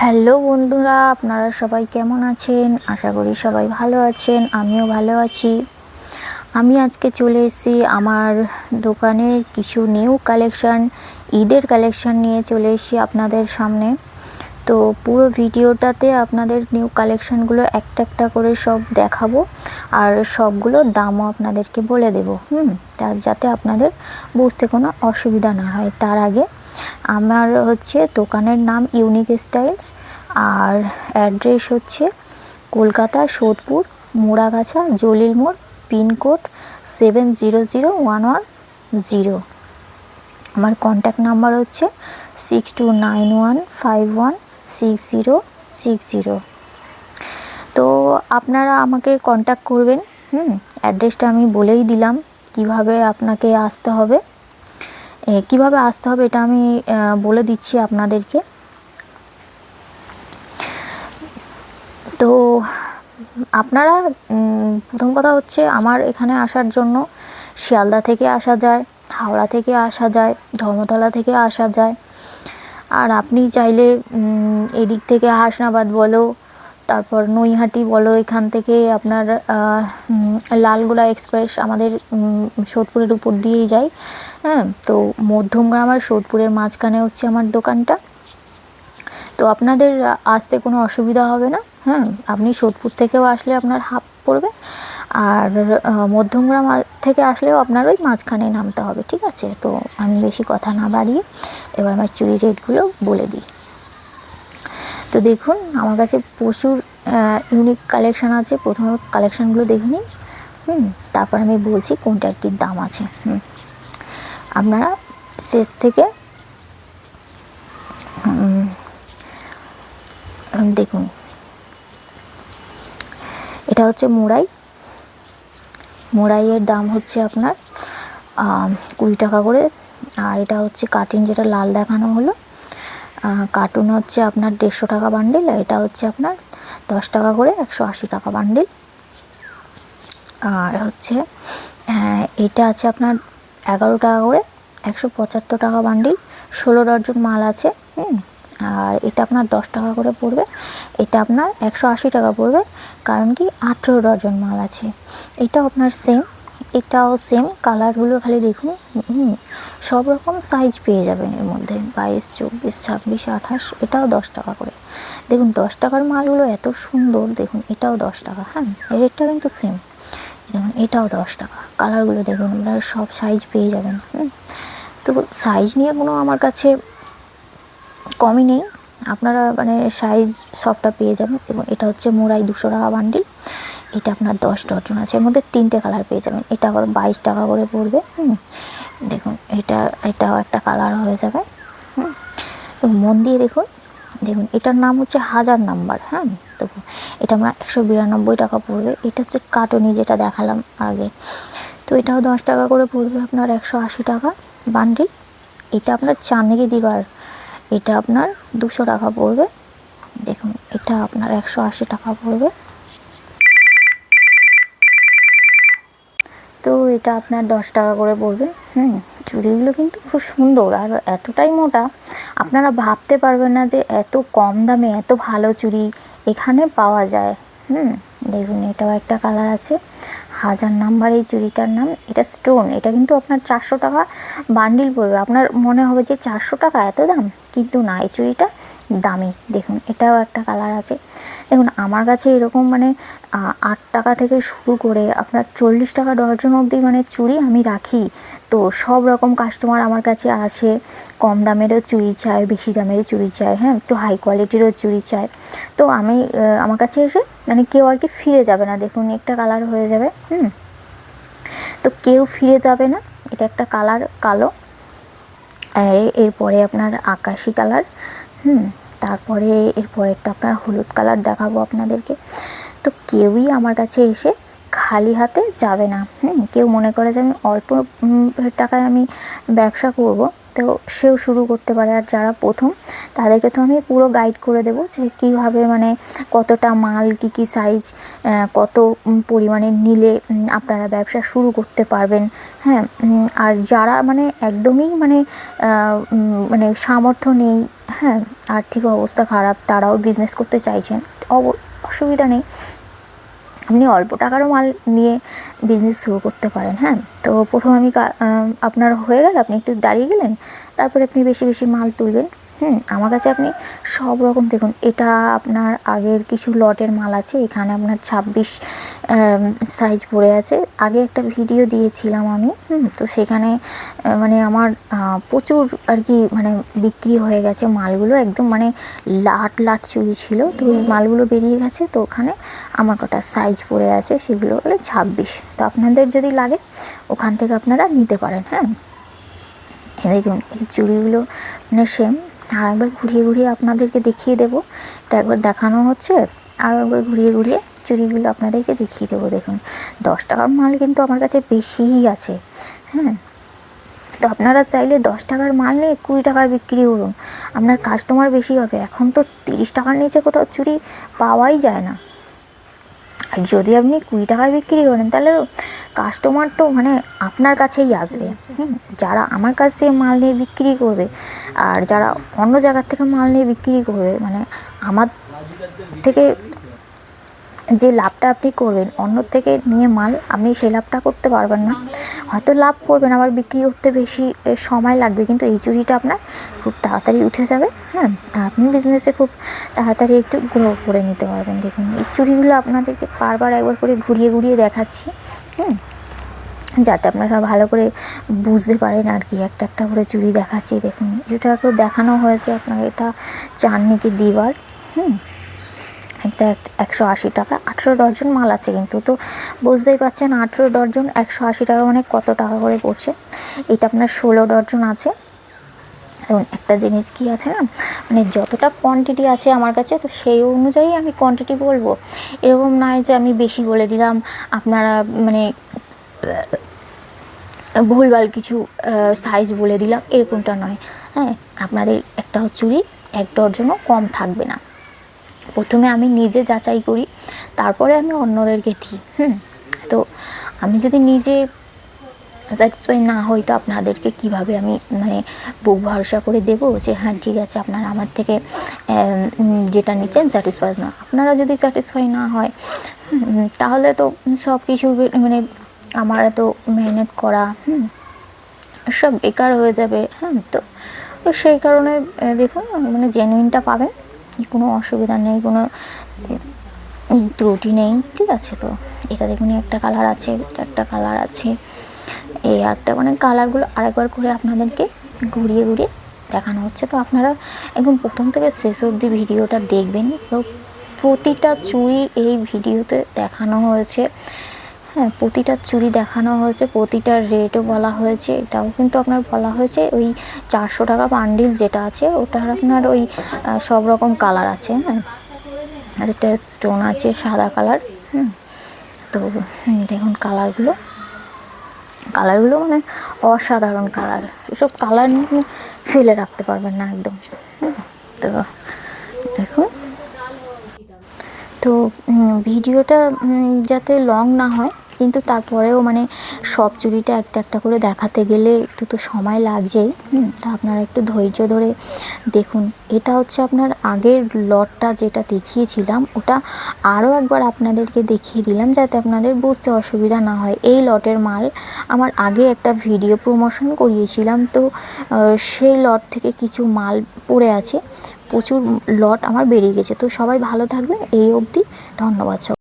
Hello বন্ধুরা, আপনারা সবাই কেমন আছেন? আশা করি সবাই ভালো আছেন, আমিও ভালো আছি। আমি আজকে চলে এসেছি আমার দোকানের কিছু নিউ কালেকশান ঈদের কালেকশান নিয়ে চলে এসেছি আপনাদের সামনে। তো পুরো ভিডিওটাতে আপনাদের নিউ কালেকশানগুলো একটা একটা করে সব দেখাবো, আর সবগুলোর দামও আপনাদেরকে বলে দেবো, হুম? যাতে আপনাদের বুঝতে কোনো অসুবিধা না হয়। তার আগে আমার হচ্ছে দোকানের নাম ইউনিক স্টাইলস আর অ্যাড্রেস হচ্ছে কলকাতা সোদপুর, মোড়াগাছা, জলিল মোড়, pin code seven zero zero one one zero আমার কন্ট্যাক্ট নাম্বার হচ্ছে six two nine one five one six zero six zero তো আপনারা আমাকে কন্ট্যাক্ট করবেন, হুম অ্যাড্রেসটা আমি বলেই দিলাম, কীভাবে আপনাকে আসতে হবে। কীভাবে আসতে হবে এটা আমি বলে দিচ্ছি আপনাদেরকে। তো, আপনারা প্রথম কথা হচ্ছে আমার এখানে আসার জন্য শিয়ালদা থেকে আসা যায়, হাওড়া থেকে আসা যায়, ধর্মতলা থেকে আসা যায়। আর আপনি চাইলে এদিক থেকে হাসনাবাদ বলো তারপর নৈহাটি বলো, এখান থেকে আপনার লালগোলা এক্সপ্রেস আমাদের সোদপুরের উপর দিয়েই যায়। হ্যাঁ তো মধ্যমগ্রাম আর সোদপুরের মাঝখানে হচ্ছে আমার দোকানটা। তো আপনাদের আসতে কোনো অসুবিধা হবে না। হ্যাঁ আপনি সোদপুর থেকেও আসলে আপনার হাফ পড়বে। আর মধ্যমগ্রাম থেকে আসলেও আপনার ওই মাঝখানে নামতে হবে, ঠিক আছে? তো আমি বেশি কথা না বাড়িয়ে এবার আমার চুরি রেটগুলো বলে দিই। তো দেখুন, আমার কাছে প্রচুর ইউনিক কালেকশান আছে। প্রথম কালেকশানগুলো দেখে নিন। হুম, তারপর আমি বলছি কোনটার কী দাম আছে। হুম, আপনারা শেষ থেকে দেখুন। এটা হচ্ছে মোড়াই। মোড়াইয়ের দাম হচ্ছে আপনার কুড়ি টাকা করে। আর এটা হচ্ছে কাটিং যেটা লাল দেখানো হলো। কার্টুন হচ্ছে আপনার দেড়শো টাকা বান্ডিল আর এটা হচ্ছে আপনার দশ টাকা করে একশো আশি টাকা বান্ডিল আর হচ্ছে এটা আছে আপনার এগারো টাকা করে একশো পঁচাত্তর টাকা বান্ডিল ষোলো ডর্জন মাল আছে, হুম? আর এটা আপনার দশ টাকা করে পড়বে, এটা আপনার একশো আশি টাকা পড়বে, কারণ কি আঠেরো ডজন মাল আছে। এটাও আপনার সেম এটাও সেম কালারগুলো খালি দেখুন সব রকম সাইজ পেয়ে যাবেন এর মধ্যে। বাইশ, চব্বিশ, ছাব্বিশ, আঠাশ, এটাও দশ টাকা করে। দেখুন, দশ টাকার মালগুলো এত সুন্দর, দেখুন, এটাও দশ টাকা হ্যাঁ রেটটা কিন্তু সেম দেখুন, এটাও দশ টাকা। কালারগুলো দেখুন, আপনারা সব সাইজ পেয়ে যাবেন, হুম। তো সাইজ নিয়ে কোনো আমার কাছে কমই নেই। আপনারা মানে সাইজ সবটা পেয়ে যাবেন। দেখুন, এটা হচ্ছে মোড়াই দুশো টাকা বান্ডিল এটা আপনার দশ ডর্জন আছে। এর মধ্যে তিনটে কালার পেয়ে যাবেন। এটা আবার বাইশ টাকা করে পড়বে, হুম। দেখুন, এটা, এটাও একটা কালার হয়ে যাবে, হুম। তো মন দিয়ে দেখুন দেখুন, এটার নাম হচ্ছে হাজার নাম্বার হ্যাঁ তো এটা আমরা একশো বিরানব্বই টাকা পড়বে। এটা হচ্ছে কাটনি যেটা দেখালাম আগে। তো এটাও দশ টাকা করে পড়বে আপনার একশো আশি টাকা বান্ডিল এটা আপনার চাঁদনি দিবার, এটা আপনার দুশো টাকা পড়বে। দেখুন, এটা আপনার একশো আশি টাকা পড়বে। তো এটা আপনার দশ টাকা করে পড়বে। হুম চুড়িগুলো কিন্তু খুব সুন্দর। আর এতটাই মোটা, আপনারা ভাবতে পারবেন না যে এত কম দামে এত ভালো চুড়ি এখানে পাওয়া যায়। হুম, দেখুন, এটাও একটা কালার আছে। হাজার নাম্বার এই চুড়িটার নাম, এটা স্টোন। এটা কিন্তু আপনার চারশো টাকা বান্ডিল পড়বে। আপনার মনে হবে যে চারশো টাকা এত দাম? কিন্তু না, এই চুড়িটা দামি। দেখুন, এটাও একটা কালার আছে। দেখুন, আমার কাছে এরকম মানে আট টাকা থেকে শুরু করে আপনার চল্লিশ টাকা ডর্জন অবধি মানে চুড়ি আমি রাখি। তো সব রকম কাস্টমার আমার কাছে আসে কম দামেরও চুড়ি চায় বেশি দামেরও চুড়ি চায় হ্যাঁ একটু হাই কোয়ালিটিরও চুড়ি চায় তো আমি আমার কাছে এসে মানে কেউ আর কি ফিরে যাবে না। দেখুন, একটা কালার হয়ে যাবে, হুম। তো কেউ ফিরে যাবে না। এটা একটা কালার কালো। এরপরে আপনার আকাশি কালার হুম, তারপরে এরপর একটা আপনার হলুদ কালার দেখাবো আপনাদেরকে। তো কেউই আমার কাছে এসে খালি হাতে যাবে না। হুম, কেউ মনে করে যে আমি অল্প টাকায় আমি ব্যবসা করব। তো সেও শুরু করতে পারে। আর যারা প্রথম, তাদেরকে তো আমি পুরো গাইড করে দেবো যে কীভাবে মানে কতটা মাল, কী কী সাইজ কত পরিমাণে নিলে আপনারা ব্যবসা শুরু করতে পারবেন। হ্যাঁ আর যারা মানে একদমই মানে মানে সামর্থ্য নেই হ্যাঁ আর্থিক অবস্থা খারাপ, তারাও বিজনেস করতে চাইছেন, অব- অসুবিধা নেই। আপনি অল্প টাকারও মাল নিয়ে বিজনেস শুরু করতে পারেন হ্যাঁ? তো প্রথম আমি আপনার হয়ে গেল, আপনি একটু দাঁড়িয়ে গেলেন, তারপরে আপনি বেশি বেশি মাল তুলবেন। হুম, আমার কাছে আপনি সব রকম দেখুন। এটা আপনার আগের কিছু লটের মাল আছে, এখানে আপনার ছাব্বিশ সাইজ পড়ে আছে। আগে একটা ভিডিও দিয়েছিলাম আমি, হুম, তো সেখানে মানে আমার প্রচুর আর কি মানে বিক্রি হয়ে গেছে মালগুলো। একদম মানে লাট লাট চুরি ছিল। তো ওই মালগুলো বেরিয়ে গেছে, তো ওখানে আমার কটা সাইজ পড়ে আছে, সেগুলো হলো ছাব্বিশ। তো আপনাদের যদি লাগে, ওখান থেকে আপনারা নিতে পারেন হ্যাঁ। দেখুন, এই চুড়িগুলো মানে সেম আর একবার ঘুরিয়ে ঘুরিয়ে আপনাদেরকে দেখিয়ে দেবো। এটা একবার দেখানো হচ্ছে। আর একবার ঘুরিয়ে ঘুরিয়ে চুরিগুলো আপনাদেরকে দেখিয়ে দেবো। দেখুন, দশ টাকার মাল কিন্তু আমার কাছে বেশিই আছে। হ্যাঁ তো আপনারা চাইলে দশ টাকার মাল নিয়ে কুড়ি টাকায় বিক্রি করুন। আপনার কাস্টমার বেশি হবে। এখন তো তিরিশ টাকার নিচে কোথাও চুরি পাওয়াই যায় না। আর যদি আপনি কুড়ি টাকায় বিক্রি করেন, তাহলে কাস্টমার তো মানে আপনার কাছেই আসবে। হুম, যারা আমার কাছ থেকে মাল নিয়ে বিক্রি করবে আর যারা অন্য জায়গার থেকে মাল নিয়ে বিক্রি করবে মানে আমার থেকে যে লাভটা আপনি করবেন, অন্য থেকে নিয়ে মাল আপনি সেই লাভটা করতে পারবেন না। হয়তো লাভ করবেন, আবার বিক্রি করতে বেশি সময় লাগবে, কিন্তু এই চুরিটা আপনার খুব তাড়াতাড়ি উঠে যাবে হ্যাঁ? আপনি বিজনেসে খুব তাড়াতাড়ি একটু গ্রো করে নিতে পারবেন। দেখুন, এই চুরিগুলো আপনাদেরকে বারবার একবার করে ঘুরিয়ে ঘুরিয়ে দেখাচ্ছি, হুম? যাতে আপনারা ভালো করে বুঝতে পারেন আর কি, একটা একটা করে চুরি দেখাচ্ছি। দেখুন, যেটা একটু দেখানো হয়েছে আপনার এটা চাননিকে দিবার, হুম? এক- একশো আশি টাকা, আঠেরো ডর্জন মাল আছে কিন্তু। তো বুঝতেই পারছেন, আঠেরো ডর্জন একশো আশি টাকা মানে কত টাকা করে পড়ছে? এটা আপনার ষোলো ডর্জন আছে। এবং একটা জিনিস কি আছে না? মানে যতটা কোয়ান্টিটি আছে আমার কাছে, তো সেই অনুযায়ী আমি কোয়ান্টিটি বলব। এরকম নয় যে আমি বেশি বলে দিলাম, আপনারা মানে ভুলভাল কিছু সাইজ বলে দিলাম, এরকমটা নয়। হ্যাঁ আপনাদের একটা চুড়ি এক ডর্জনও কম থাকবে না। প্রথমে আমি নিজে যাচাই করি, তারপরে আমি অন্যদেরকে দিই, হুম। তো আমি যদি নিজে স্যাটিসফাই না হই, তো আপনাদেরকে কীভাবে আমি মানে বুক ভরসা করে দেবো যে হ্যাঁ ঠিক আছে, আপনারা আমার থেকে যেটা নিচ্ছেন স্যাটিসফাই না। আপনারা যদি স্যাটিসফাই না হয় তাহলে তো সব কিছু মানে আমার এত মেহনত করা, হুম, সব বেকার হয়ে যাবে হ্যাঁ তো সেই কারণে দেখুন মানে জেনুইনটা পাবেন। কোনো অসুবিধা নেই, কোনো ত্রুটি নেই, ঠিক আছে তো? এটা দেখুন, একটা কালার আছে, এটা একটা কালার আছে। এই একটা মানে কালারগুলো আরেকবার করে আপনাদেরকে ঘুরিয়ে ঘুরিয়ে দেখানো হচ্ছে। তো আপনারা একদম প্রথম থেকে শেষ অবধি ভিডিওটা দেখবেন। তো প্রতিটা চুরি এই ভিডিওতে দেখানো হয়েছে। হ্যাঁ প্রতিটা চুড়ি দেখানো হয়েছে, প্রতিটা রেটও বলা হয়েছে। এটাও কিন্তু আপনার বলা হয়েছে, ওই চারশো টাকা বান্ডিল যেটা আছে, ওটার আপনার ওই সব রকম কালার আছে হ্যাঁ। আর একটা স্টোন আছে, সাদা কালার হুম। তো দেখুন কালারগুলো কালারগুলো মানে অসাধারণ কালার এসব কালার নিয়ে ফেলে রাখতে পারবেন না একদম তো, দেখুন। তো ভিডিওটা যাতে লং না হয় কিন্তু তারপরেও মানে সব চুড়িটা একটা একটা করে দেখাতে গেলে একটু তো সময় লাগছেই তা আপনারা একটু ধৈর্য ধরে দেখুন। এটা হচ্ছে আপনার আগের লটটা যেটা দেখিয়েছিলাম, ওটা আরও একবার আপনাদেরকে দেখিয়ে দিলাম যাতে আপনাদের বুঝতে অসুবিধা না হয়। এই লটের মাল আমার আগে একটা ভিডিও প্রমোশন করিয়েছিলাম, তো সেই লট থেকে কিছু মাল পড়ে আছে। প্রচুর লট আমার বেরিয়ে গেছে। তো সবাই ভালো থাকবেন, এই অবধি ধন্যবাদ